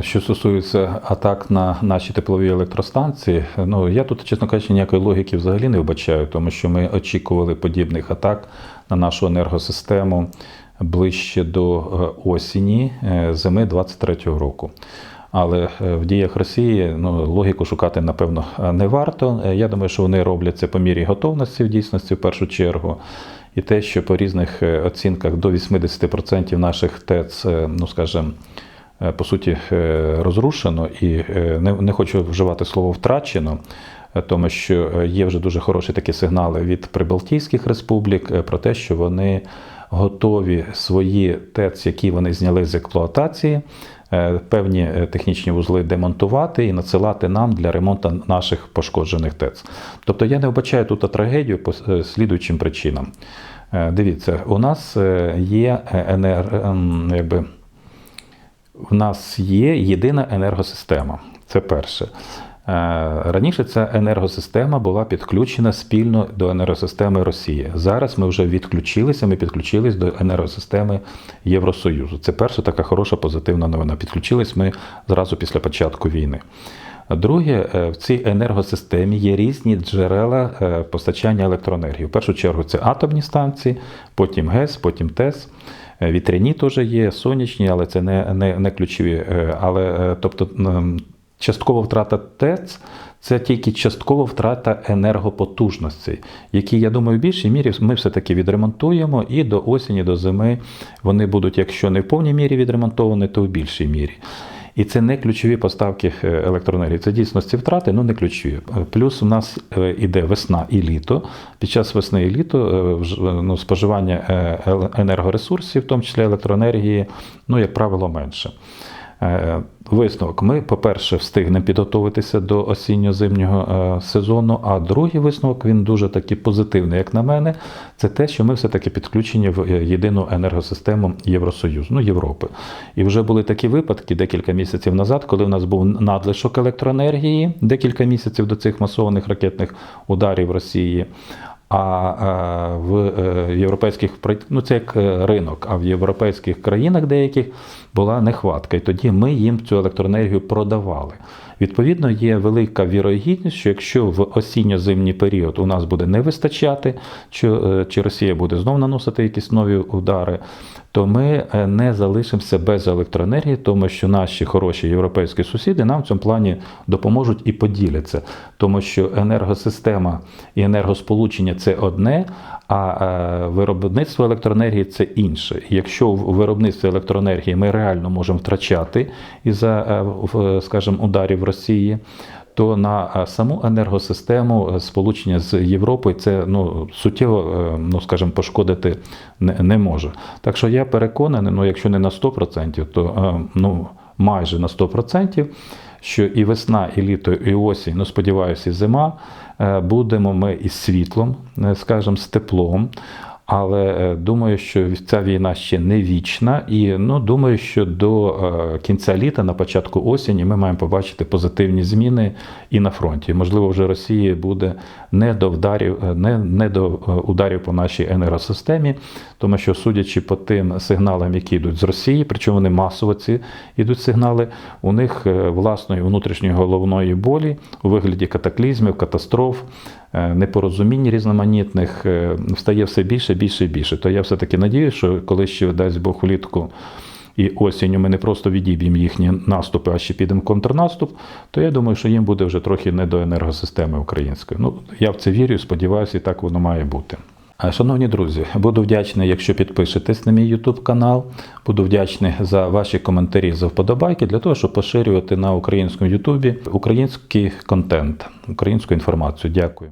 Що стосується атак на наші теплові електростанції, ну я тут, чесно кажучи, ніякої логіки взагалі не вбачаю, тому що ми очікували подібних атак на нашу енергосистему ближче до е, осені е, зими 23-го року. Але е, в діях Росії ну, логіку шукати, напевно, е, не варто. Е, Я думаю, що вони роблять це по мірі готовності в дійсності в першу чергу. І те, що по різних е, оцінках до 80% наших ТЕЦ, е, ну скажімо, е, по суті, е, розрушено, і е, не, хочу вживати слово втрачено, е, тому що е, є вже дуже хороші такі сигнали від Прибалтійських республік е, про те, що вони готові свої ТЕЦ, які вони зняли з експлуатації, е, певні е, технічні вузли демонтувати і надсилати нам для ремонту наших пошкоджених ТЕЦ. Тобто я не вбачаю тут трагедію по е, слідуючим причинам. Е, Дивіться, у нас е, є е, енер... ем, якби, в нас є єдина енергосистема. Це перше. Е, Раніше ця енергосистема була підключена спільно до енергосистеми Росії. Зараз ми вже відключилися, ми підключились до енергосистеми Євросоюзу. Це перша така хороша позитивна новина. Підключились ми зразу після початку війни. Друге, е, в цій енергосистемі є різні джерела е, постачання електроенергії. В першу чергу це атомні станції, потім ГЕС, потім ТЕС. Е, Вітряні теж є, сонячні, але це не, не, не ключові. Але тобто часткова втрата ТЕЦ це тільки часткова втрата енергопотужностей, які, я думаю, в більшій мірі ми все-таки відремонтуємо, і до осені, до зими вони будуть, якщо не в повній мірі відремонтовані, то в більшій мірі. І це не ключові поставки е, електроенергії. Це дійсно ці втрати, ну не ключові. Плюс у нас е, іде весна і літо. Під час весни і літо е, ну, споживання енергоресурсів, в тому числі електроенергії, ну, як правило, менше. Е, Висновок. Ми, по-перше, встигнемо підготуватися до осінньо-зимнього е, сезону. А другий висновок він дуже таки позитивний, як на мене. Це те, що ми все-таки підключені в е, єдину енергосистему Євросоюзу, ну Європи. І вже були такі випадки декілька місяців назад, коли в нас був надлишок електроенергії, декілька місяців до цих масованих ракетних ударів Росії. А е, в е, європейських ну це як е, ринок, а в європейських країнах деяких була нехватка, і тоді ми їм цю електроенергію продавали. Відповідно, є велика вірогідність, що якщо в осінньо-зимній період у нас буде не вистачати, чи, е, Росія буде знов наносити якісь нові удари, то ми е, не залишимося без електроенергії, тому що наші хороші європейські сусіди нам в цьому плані допоможуть і поділяться, тому що енергосистема і енергосполучення це одне, а е, виробництво електроенергії це інше. Якщо в виробництві електроенергії ми реально можемо втрачати із-за, е, скажімо, ударів Росії. То на е, саму енергосистему е, сполучення з Європою це ну суттєво, е, ну скажімо, пошкодити не, не може. Так що я переконаний, ну якщо не на 100%, то ну майже на 100%, що і весна, і літо, і осінь, ну сподіваюся, і зима будемо ми із світлом, скажімо, з теплом. Але е, думаю, що ця війна ще не вічна, і ну думаю, що до е, кінця літа, на початку осені, ми маємо побачити позитивні зміни і на фронті. Можливо, вже Росії буде не до вдарів, е, не, не до ударів по нашій енергосистемі, тому що, судячи по тим сигналам, які йдуть з Росії, причому вони масово ці йдуть сигнали, у них власної внутрішньої головної болі у вигляді катаклізмів, катастроф, непорозумінь різноманітних стає все більше, більше і більше. То я все-таки надіюся, що коли ще дасть Бог влітку і осінню ми не просто відіб'ємо їхні наступи, а ще підемо в контрнаступ, то я думаю, що їм буде вже трохи не до енергосистеми української. Ну, я в це вірю, сподіваюся, і так воно має бути. Шановні друзі, буду вдячний, якщо підпишетесь на мій YouTube канал. Буду вдячний за ваші коментарі, за вподобайки для того, щоб поширювати на українському YouTube український контент, українську інформацію. Дякую.